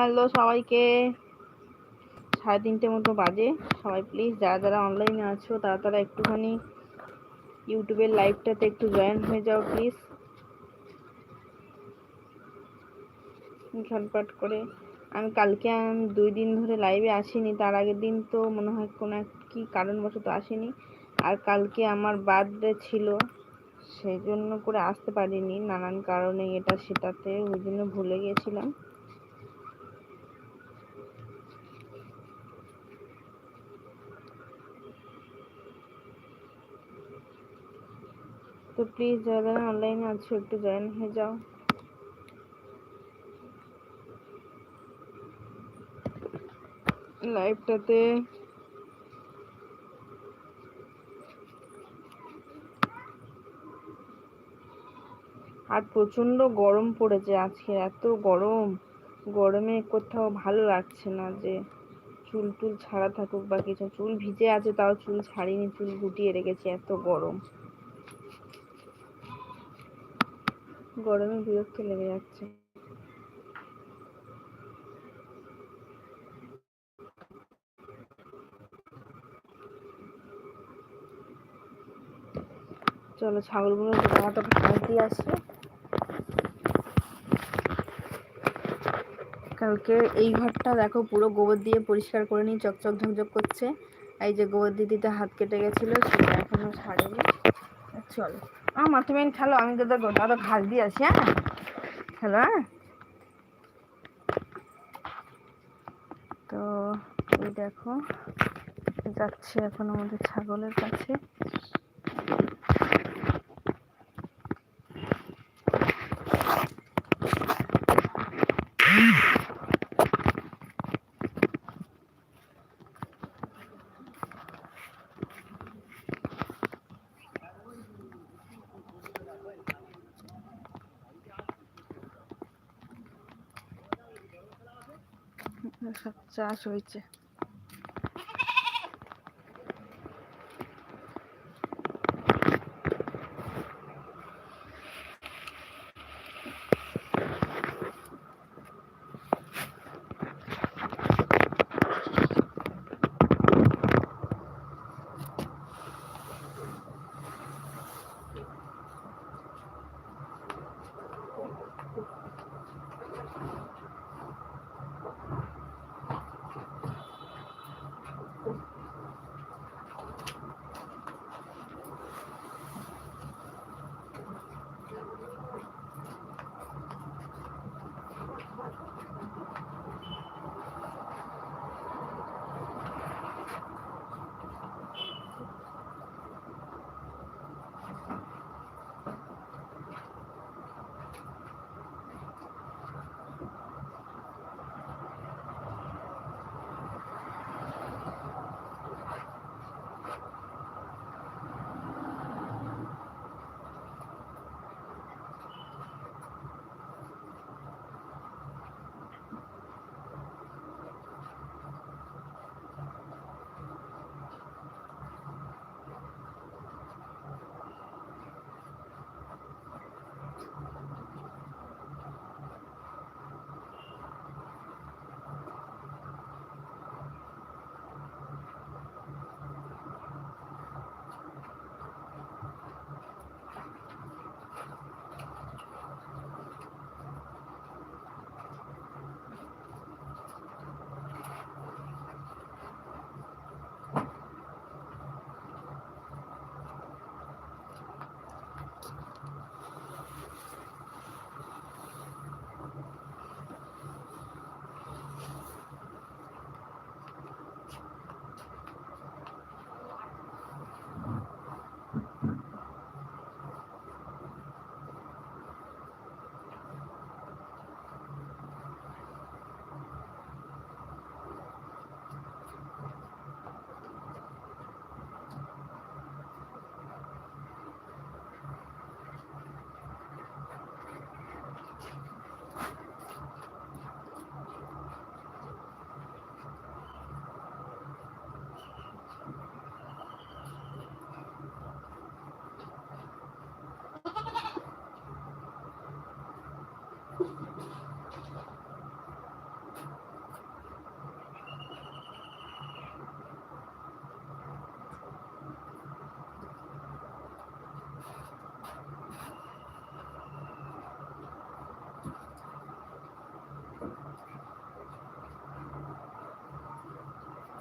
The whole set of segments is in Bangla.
হ্যালো সবাইকে। সাড়ে তিনটে মতো বাজে। সবাই প্লিজ যারা যারা অনলাইনে আছো, তারা তারা একটুখানি ইউটিউবের লাইভটাতে একটু জয়েন হয়ে যাও প্লিজ ঝটপট করে। আমি কালকে আমি দুই দিন ধরে লাইভে আসিনি, তার আগের দিন তো মনে হয় কোনো এক কী কারণবশত আসিনি। আর কালকে আমার বার্থডে ছিল সেই জন্য করে আসতে পারিনি, নানান কারণে এটা সেটাতে ওই জন্য ভুলে গিয়েছিলাম তো প্লিজ যারা অনলাইনে আছো একটু জয়েন হয়ে যাও। লাইভটাতে আর প্রচণ্ড গরম পড়েছে আজকে, এত গরম। গরমে কোথাও ভালো লাগছে না যে চুল টুল ছাড়া থাকুক বা কিছু, চুল ভিজে আছে তাও চুল ছাড়িনি, চুল গুটিয়ে রেখেছি, এত গরম। গরমে বিরক্ত লেগে যাচ্ছে। চলো ছাগলগুলো জামাটা ঘাস দিয়ে কালকে এই ঘরটা দেখো পুরো গোবর দিয়ে পরিষ্কার করে নিই চকচক ঝকঝক করছে। এই যে গোবর দিদিতে হাত কেটে গেছিল, সেটা এখনও ছাড়েনি। চলো। আমার তুমি খেলো, আমি তো দাদা ঘাস দিয়ে আসি হ্যাঁ? খেলো হ্যাঁ? তো এই দেখো, যাচ্ছে এখন আমাদের ছাগলের কাছে সব চাষ হয়েছে।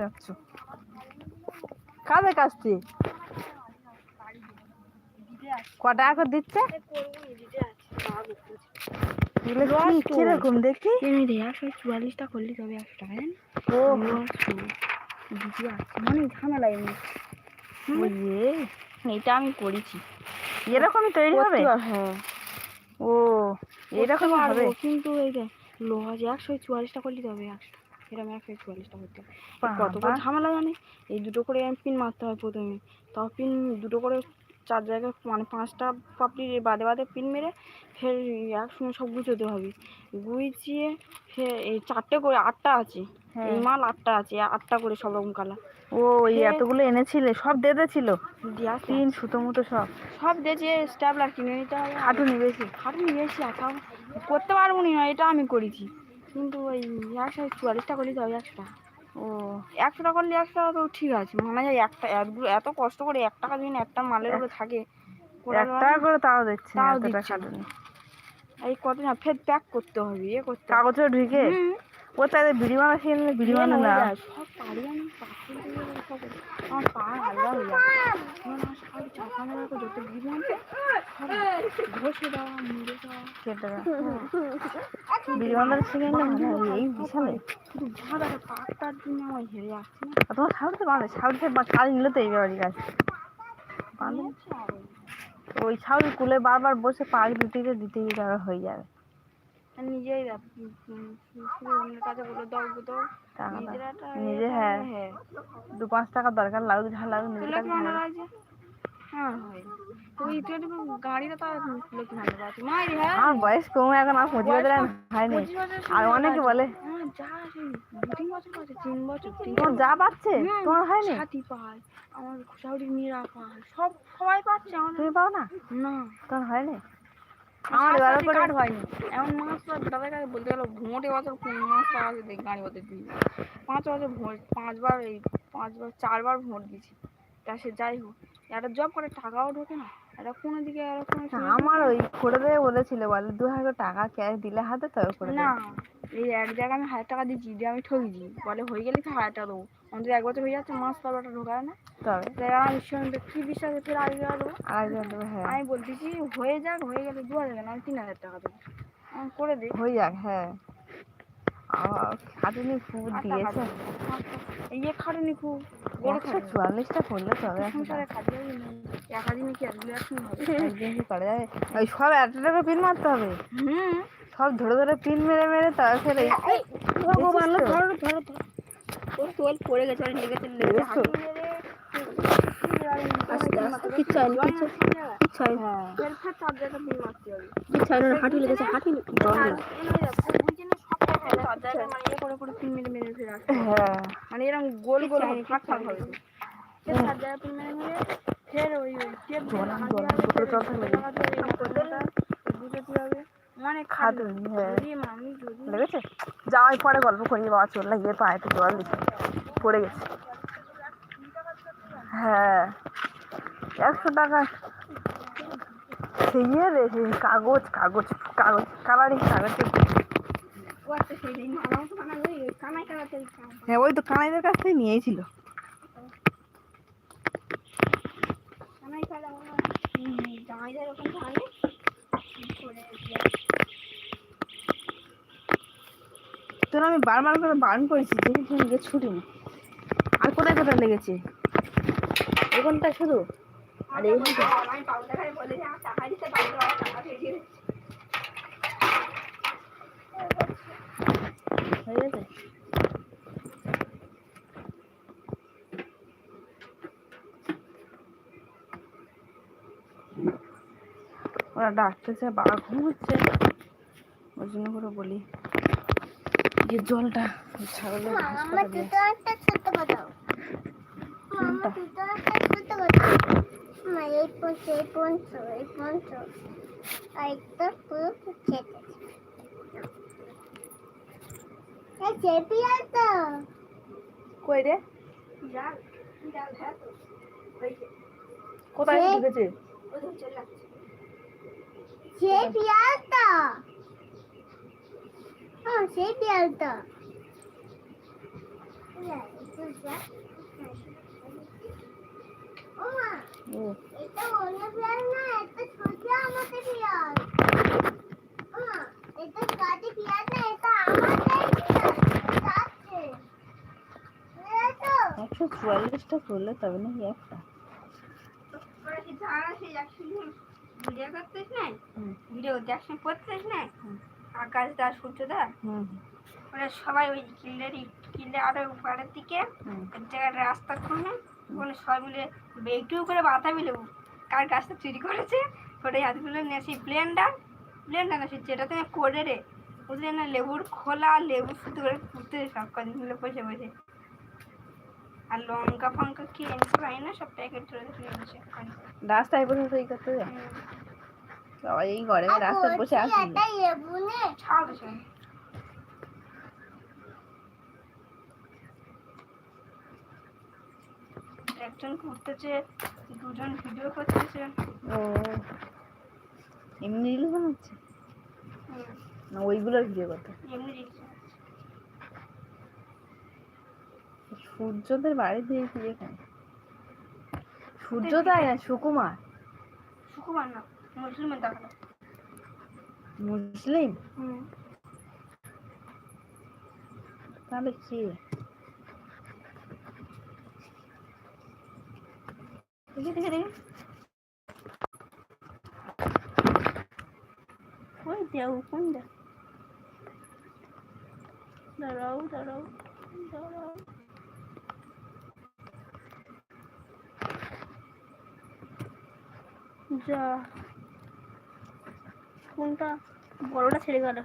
যাচ্ছ কাদের কাছতে ক টাকা করে দিচ্ছে? এগুলো কি কীরকম দেখি? একশো চুয়াল্লিশটা করলি তবে একশো টাকা জানি ও। দিদি আছে মানে ঝামেলা এমনি। এটা আমি করেছি। এরকমই তৈরি হবে? হ্যাঁ। ও এরকম হবে? কিন্তু এই যে একশো চুয়াল্লিশটা করলি তবে একশো এরকম একশো চুয়াল্লিশটা করতে। কত করে ঝামেলা জানি এই দুটো করে পিন মারতে হয় প্রথমে। তাও পিন দুটো করে চার জায়গায় মানে পাঁচটা পাপড়ির বাদে বাদে পিন মেরে ফের একসঙ্গে সব গুছোতে হবে। গুছিয়ে ফের এই চারটে করে আটটা আছে। হ্যাঁ। এই মাল আটটা আছে আটটা করে সব রকম কালার ও এই এতগুলো এনেছিলে? সব দেদে ছিল দিয়ে তিন সুতো মতো সব? সব দিয়েছে স্ট্যাপলার কিনে নিতে হবে। খাটুনি বেশি? খাটুনি বেশি একা করতে পারব না এটা আমি করেছি। কিন্তু ওই একশো চুয়াল্লিশটা করলে তো হবে একশো টাকা ও একশো টাকা করলে একশো টাকা তো ঠিক আছে। মানে যায় একটা এত কষ্ট করে এক টাকা যদি একটা মালের উপরে থাকে এক টাকা করে তাও দিচ্ছে তাও দিচ্ছে এই কত না ফের প্যাক করতে হবে ইয়ে করতে কাগজে ঢুকে। ও তাই বিড়ি মারা শিখে নিলে বিড়ি মারা না, সব পারি আমি আমার পা আলাদা হয়ে যাবে আমার রাখো, যত বিড়ি ঘষে দেওয়া মুড়ে দেওয়া বিড়ি ভালো এই বিশালে শুধু ভাব একটা পাকটার জন্য আমার হেরে যাচ্ছে না তোমার সাউথে বাঁধে সাউথে কাজ নিলে তো এই ব্যাপারই কাজ বাঁধে ওই সাউথ কুলে বারবার বসে পাক দিতে দিতে দিতে হয়ে যাবে। নিজেই অন্যের কাছে বলে দাও দাও। নিজের নিজে হ্যাঁ। দু। পাঁচ টাকা দরকার লাগুক যা লাগুক নিজের কাছে। হ্যাঁ। হয়। ওই গাড়িটা আর তুলে কি ভালো লাগছে মারি হ্যাঁ। আমার বয়স কম এখন আর পঁচিশ বছর হয়নি। আর অনেকে বলে যা যা পাচ্ছে তোমার হয়নি? সাথী আমার খুশাউরি মীরা পায় সব সবাই পাচ্ছে তুমি পাও না? না। তোমার হয়নি? আমার আমার এবার করে কার্ড হয়নি? এমন মাস দাদার কাছে বলতে গেলো ভোটে বছর কোন মাস টাকা দিয়ে গাড়ি বছর দিয়ে পাঁচ বছর ভোট পাঁচবার এই পাঁচবার চারবার ভোট দিয়েছি। তা সে যাই হোক একটা জব করে টাকাও ঢোকে না। এটা কোনো দিকে আমার ওই করে দেবে বলেছিল বলে দু হাজার টাকা ক্যাশ দিলে হাতে তবে করে না এক জায়গায় আমি হাজার টাকা দিচ্ছি দিয়ে আমি ঠকেছি বলে হয়ে গেলে তো হাজার টাকা দেবো। আমাদের এক বছর হয়ে যাচ্ছে মাস পর ওটা ঢোকায় না? তবে। আমি সঙ্গে কি বিশ্বাসে ফের আগে দেবো আর? একজন দেবে হ্যাঁ। আমি বলতেছি হয়ে যাক হয়ে গেলে দু হাজার না আমি তিন হাজার টাকা দেবো। আমি করে দিই। হয়ে যাক হ্যাঁ। খাটুনি খুব দিয়েছে। এই ইয়ে খাটুনি খুব একশো চুয়াল্লিশটা করলে তবে একটা সংসারে কাজে একা দিনে কি হবে? একদিন করা যাবে সব একটা টাকা পিন মারতে হবে? হুম। সব ধরে ধরে পিন মেরে মেরে ফের এই ভগবান ধরো ধরো ওর তোল পড়ে গেছে আর লেগেছে লেগেছে? হাঁটু হ্যাঁ হয় লেগেছে হাঁটু হ্যাঁ মানে এরকম গোল গোল হবে ফাঁক ফাঁক হবে ফের ওই দুটো হবে মানে খাটুনি, হ্যাঁ। লেগেছে? যাও পরে গল্প করি বাবা চল লাগিয়ে পায়ে তো জল দিচ্ছে। পড়ে গেছে। হ্যাঁ। একশো টাকা। ইয়ে রে কাগজ কাগজ কাগজ কালারিং কাগজে। কানাই কানাতে হ্যাঁ ওই তো কানাইদের কাছ থেকে নিয়েছিল কানাই কানা জামাইদের ওখান তোর আমি বারবার করে বারণ করেছি তুমি গিয়ে ছুটি আর কোথায় কোথায় লেগেছে? এখানটা শুধু? আর এই আমি পাউডার খাই বলে যে আমার টাকা দিতে পারব না টাকা দিয়ে দিয়ে হয়ে গেছে ওরা ডাকতেছে বাবা ঘুমোচ্ছে ওই জন্য করে বলি যে জলটা ওই ছাগলের ঘাস আমার কাটা দিয়ে দুটো একটা ছোট বাদাও কোনটা? আমার দুটো একটা ছোট বাদাও মা এই পঞ্চ এই পঞ্চ এই পঞ্চ আর একটা পুরো খেতে এই চেপি তো। কই রে? জাল জাল হ্যাঁ তো। কোথায় ঢুকেছে? সেই পিয়ালটা হ্যাঁ সেই পিয়ালটা ও এটা অন্য পিয়াল না এটা ছোট আমাদের পিয়াল এটা কাটি পিয়াল না এটা আমাদের পিয়াল যাচ্ছে এই তো একশো চুয়াল্লিশটা করলে তবে নাকি একটা। ভিডিও করতেছ না ভিডিও একসঙ্গে করতেছ না আকাশ দা সূর্য দা? ওরা সবাই ওই কিল্লের কিল্লে আরও উপরের দিকে এক জায়গায় রাস্তা খুলে ওখানে সবাই মিলে একটু করে বাধা মিলে কার গাছটা চুরি করেছে? ওটা হাতগুলো নিয়ে সেই ব্লেন্ডার। ব্লেন্ডার না সে যেটা তুমি করে রে। ওদের না লেবুর খোলা লেবু শুধু করে কুটতে সব কদিন মিলে বসে বসে। আর লঙ্কা ফঙ্কা কি এনেছে পাই না? সব প্যাকেট ধরে নিয়ে বসে রাস্তায় বসে সেই করতে যায় বাবা এই গরমে রাস্তায় বসে আসি ছাড় একজন ঘুরতেছে দুজন ভিডিও করতেছে। ও এমনি রিল বানাচ্ছে না ওইগুলোর ভিডিও করতে? এমনি রিলস সূর্যদের বাড়ি দিয়ে কি এখানে সূর্যদায় না সুকুমার? সুকুমার না মুসলিমের দেখাল মুসলিম? তাহলে কি? দেখি দেখি দেখি। ওই দেও কোন দে দাঁড়াও দাঁড়াও দাঁড়াও। যা। কোনটা? বড়টা ছেড়ে গেল।